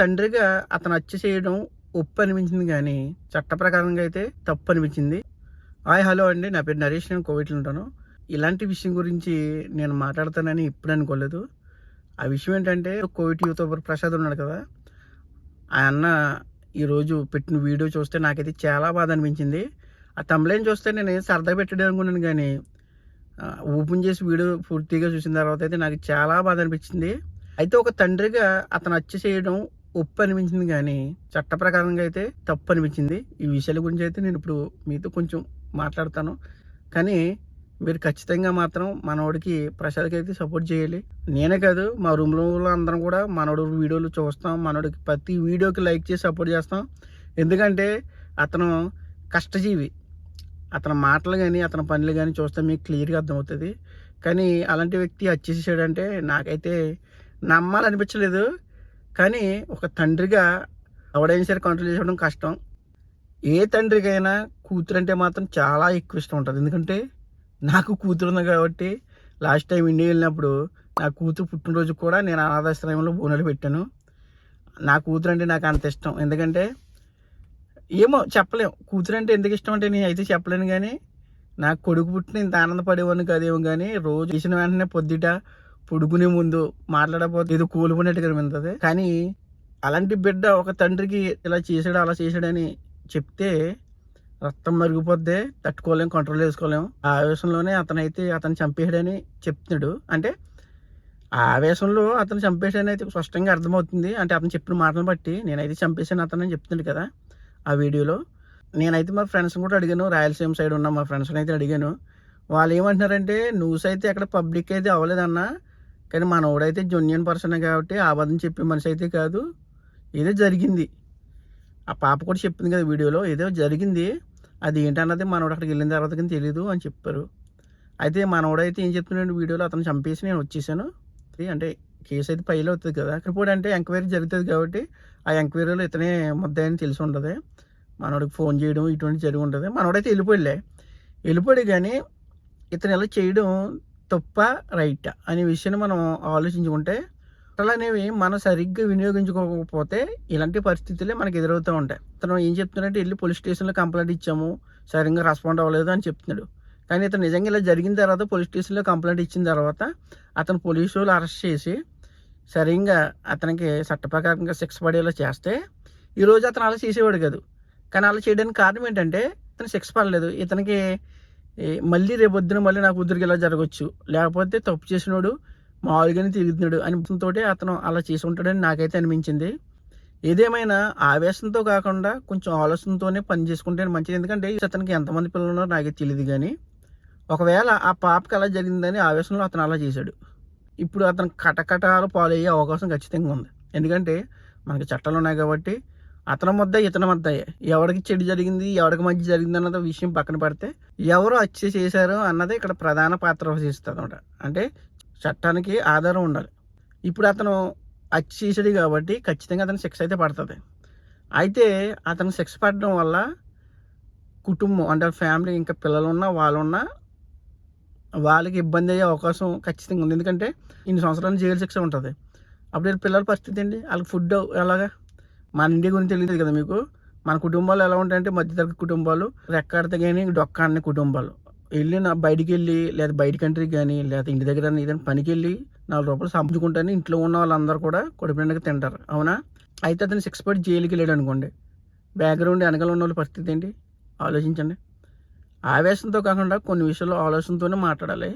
తండ్రిగా అతను హత్య చేయడం ఒప్పు అనిపించింది కానీ చట్ట ప్రకారంగా అయితే తప్పు అనిపించింది. హాయ్ హలో అండి. నా పేరు నరేష్. నేను కోవిట్లో ఉంటాను. ఇలాంటి విషయం గురించి నేను మాట్లాడతానని ఇప్పుడు అనుకోలేదు. ఆ విషయం ఏంటంటే కోవిడ్ యూట్యూబర్ ప్రసాద్ ఉన్నాడు కదా. ఆ అన్న ఈరోజు పెట్టిన వీడియో చూస్తే నాకైతే చాలా బాధ అనిపించింది. ఆ తమ్లైన్ చూస్తే నేను సరదా పెట్టడం అనుకున్నాను కానీ ఓపెన్ చేసి వీడియో పూర్తిగా చూసిన తర్వాత అయితే నాకు చాలా బాధ అనిపించింది. అయితే ఒక తండ్రిగా అతను హత్య చేయడం ఒప్పు అనిపించింది కానీ చట్ట ప్రకారంగా అయితే తప్పు అనిపించింది ఈ విషయాల గురించి అయితే నేను ఇప్పుడు మీతో కొంచెం మాట్లాడతాను. కానీ మీరు ఖచ్చితంగా మాత్రం మనోడికి ప్రసాద్కి అయితే సపోర్ట్ చేయాలి. నేనే కాదు మా రూమ్లో అందరం కూడా మనోడు వీడియోలు చూస్తాం. మనోడికి ప్రతి వీడియోకి లైక్ చేసి సపోర్ట్ చేస్తాం. ఎందుకంటే అతను కష్టజీవి. అతని మాటలు కానీ అతని పనులు కానీ చూస్తే మీకు క్లియర్గా అర్థమవుతుంది. కానీ అలాంటి వ్యక్తి వచ్చేసాడంటే నాకైతే నమ్మాలనిపించలేదు. కానీ ఒక తండ్రిగా ఎవడైనా సరే కంట్రోల్ చేసుకోవడం కష్టం. ఏ తండ్రికైనా కూతురు అంటే మాత్రం చాలా ఎక్కువ ఇష్టం ఉంటుంది. ఎందుకంటే నాకు కూతురు ఉంది కాబట్టి లాస్ట్ టైం ఇండియా వెళ్ళినప్పుడు నా కూతురు పుట్టినరోజు కూడా నేను అనాథాశ్రమంలో బోనలు పెట్టాను. నా కూతురు అంటే నాకు అంత ఇష్టం. ఎందుకంటే ఏమో చెప్పలేము కూతురు అంటే ఎందుకు ఇష్టం అంటే నేను అయితే చెప్పలేను కానీ నాకు కొడుకు పుట్టిన ఇంత ఆనందపడేవాడిని కాదేమో కానీ రోజు చేసిన వెంటనే పొద్దుట పొడుగునే ముందు మాట్లాడకపోతే ఏదో కూలిపోయినట్టుగా వింటది కానీ అలాంటి బిడ్డ ఒక తండ్రికి ఇలా చేసాడు అలా చేసాడని చెప్తే రక్తం మరిగిపోద్దే తట్టుకోలేము కంట్రోల్ చేసుకోలేము ఆ ఆవేశంలోనే అతనైతే అతను చంపేసాడని చెప్తున్నాడు. అంటే ఆ ఆవేశంలో అతను చంపేసాడని అయితే స్పష్టంగా అర్థమవుతుంది. అంటే అతను చెప్పిన మాటలను బట్టి నేనైతే చంపేశాను అతను అని చెప్తున్నాడు కదా ఆ వీడియోలో. నేనైతే మా ఫ్రెండ్స్ కూడా అడిగాను. రాయలసీమ సైడ్ ఉన్న మా ఫ్రెండ్స్ని అయితే అడిగాను. వాళ్ళు ఏమంటున్నారంటే న్యూస్ అయితే అక్కడ పబ్లిక్ అయితే అవ్వలేదన్నా కానీ మనోడైతే జొన్యన్ పర్సన్ కాబట్టి అబద్ధం చెప్పే మనిషి అయితే కాదు. ఏదో జరిగింది. ఆ పాప కూడా చెప్పింది కదా వీడియోలో ఏదో జరిగింది. అది ఏంటన్నది మనోడు అక్కడికి వెళ్ళిన తర్వాత కానీ తెలియదు అని చెప్పారు. అయితే మనోడైతే ఏం చెప్తున్నాడు వీడియోలో అతను చంపేసి నేను వచ్చేసాను. అంటే కేసు అయితే పైలో అవుతుంది కదా. అక్కడ రిపోర్ట్ అంటే ఎంక్వైరీ జరుగుతుంది కాబట్టి ఆ ఎంక్వైరీలో ఇతనే ముద్దాయని తెలిసి ఉంటుంది. మనోడికి ఫోన్ చేయడం ఇటువంటి జరిగి ఉంటుంది. మనోడైతే వెళ్ళిపోయిలే వెళ్ళిపోయాడు కానీ ఇతను ఎలా చేయడం తప్ప రైట్ అనే విషయాన్ని మనం ఆలోచించుకుంటే చట్టాలు అనేవి మనం సరిగ్గా వినియోగించుకోకపోతే ఇలాంటి పరిస్థితులే మనకు ఎదురవుతూ ఉంటాయి. తను ఏం చెప్తున్నాడంటే వెళ్ళి పోలీస్ స్టేషన్లో కంప్లైంట్ ఇచ్చాము సరిగ్గా రెస్పాండ్ అవ్వలేదు అని చెప్తున్నాడు. కానీ ఇతను నిజంగా ఇలా జరిగిన తర్వాత పోలీస్ స్టేషన్లో కంప్లైంట్ ఇచ్చిన తర్వాత అతను పోలీసు వాళ్ళు అరెస్ట్ చేసి సరిగ్గా అతనికి చట్టప్రకారంగా శిక్ష పడేలా చేస్తే ఈరోజు అతను అలా చేసేవాడు కాదు. కానీ అలా చేయడానికి కారణం ఏంటంటే ఇతను శిక్ష పడలేదు. ఇతనికి మళ్ళీ రేపొద్దున మళ్ళీ నా కూతురికి ఇలా జరగచ్చు. లేకపోతే తప్పు చేసినోడు మామూలుగానే తిరుగుతున్నాడు అని అతను అలా చేసి ఉంటాడని నాకైతే అనిపించింది. ఏదేమైనా ఆవేశంతో కాకుండా కొంచెం ఆలోచనతోనే పని చేసుకుంటే మంచిది. ఎందుకంటే అతనికి ఎంతమంది పిల్లలు ఉన్నారో నాకైతే తెలియదు కానీ ఒకవేళ ఆ పాపకి అలా జరిగిందని ఆవేశంలో అతను అలా చేశాడు. ఇప్పుడు అతను కటకటాలు పాలయ్యే అవకాశం ఖచ్చితంగా ఉంది. ఎందుకంటే మనకి చట్టాలు ఉన్నాయి కాబట్టి అతని ముద్ద ఇతని ముద్ద ఎవరికి చెడు జరిగింది ఎవరికి మంచి జరిగింది అన్నది విషయం పక్కన పెడితే ఎవరు హత్య చేశారు అన్నది ఇక్కడ ప్రధాన పాత్ర వహిస్తుంది అనమాట అంటే చట్టానికి ఆధారం ఉండాలి. ఇప్పుడు అతను హత్య చేశాడు కాబట్టి ఖచ్చితంగా అతను శిక్ష అయితే పడుతుంది. అయితే అతను శిక్ష పడడం వల్ల కుటుంబం అంటే ఫ్యామిలీ ఇంకా పిల్లలు వాళ్ళున్నా వాళ్ళు వాళ్ళకి ఇబ్బంది అయ్యే అవకాశం ఖచ్చితంగా ఉంది. ఎందుకంటే ఇన్ని సంవత్సరాలు జైలు శిక్ష ఉంటుంది. అప్పుడు పిల్లల పరిస్థితి ఏంటి? వాళ్ళకి ఫుడ్ ఎలాగా? మన ఇండియా గురించి తెలియదు కదా మీకు? మన కుటుంబాలు ఎలా ఉంటాయంటే మధ్యతరగతి కుటుంబాలు రెక్కాడితే కానీ డొక్కాడిన కుటుంబాలు. వెళ్ళి నా బయటికి వెళ్ళి లేదా బయట కంట్రీకి కానీ లేదా ఇంటి దగ్గర ఏదైనా పనికి వెళ్ళి నాలుగు రూపాయలు సంపుకుంటాను ఇంట్లో ఉన్న వాళ్ళందరూ కూడా కొడిపిండగా తింటారు. అవునా? అయితే అతను సిక్స్ పడి జైలుకి వెళ్ళాడు అనుకోండి. బ్యాక్గ్రౌండ్ వెనకాల ఉన్న వాళ్ళ పరిస్థితి ఏంటి? ఆలోచించండి. ఆవేశంతో కాకుండా కొన్ని విషయాల్లో ఆలోచనతోనే మాట్లాడాలి.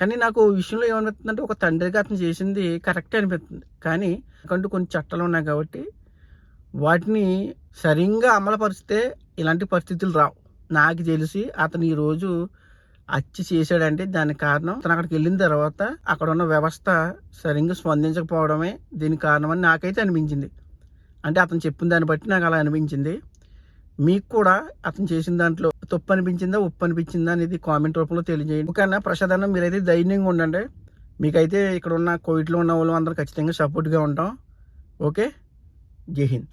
కానీ నాకు విషయంలో ఏమనిపిస్తుందంటే ఒక తండ్రిగా అతను చేసింది కరెక్టే అనిపిస్తుంది. కానీ కంటూ కొన్ని చట్టాలు ఉన్నాయి కాబట్టి వాటిని సరిగ్గా అమలుపరిస్తే ఇలాంటి పరిస్థితులు రావు. నాకు తెలిసి అతను ఈరోజు అచ్చి చేశాడంటే దానికి కారణం అతను అక్కడికి వెళ్ళిన తర్వాత అక్కడ ఉన్న వ్యవస్థ సరిగ్గా స్పందించకపోవడమే దీనికి కారణమని నాకైతే అనిపించింది. అంటే అతను చెప్పిన దాన్ని బట్టి నాకు అలా అనిపించింది. మీకు కూడా అతను చేసిన దాంట్లో తప్పు అనిపించిందా ఉప్పు అనిపించిందా అనేది కామెంట్ రూపంలో తెలియజేయండి. ఓకేనా ప్రసాదన్న మీరైతే ధైర్యంగా ఉండండి. మీకైతే ఇక్కడ ఉన్న కోవిడ్లో ఉన్న వాళ్ళు అందరూ ఖచ్చితంగా సపోర్ట్గా ఉంటాం. ఓకే? జై హింద్.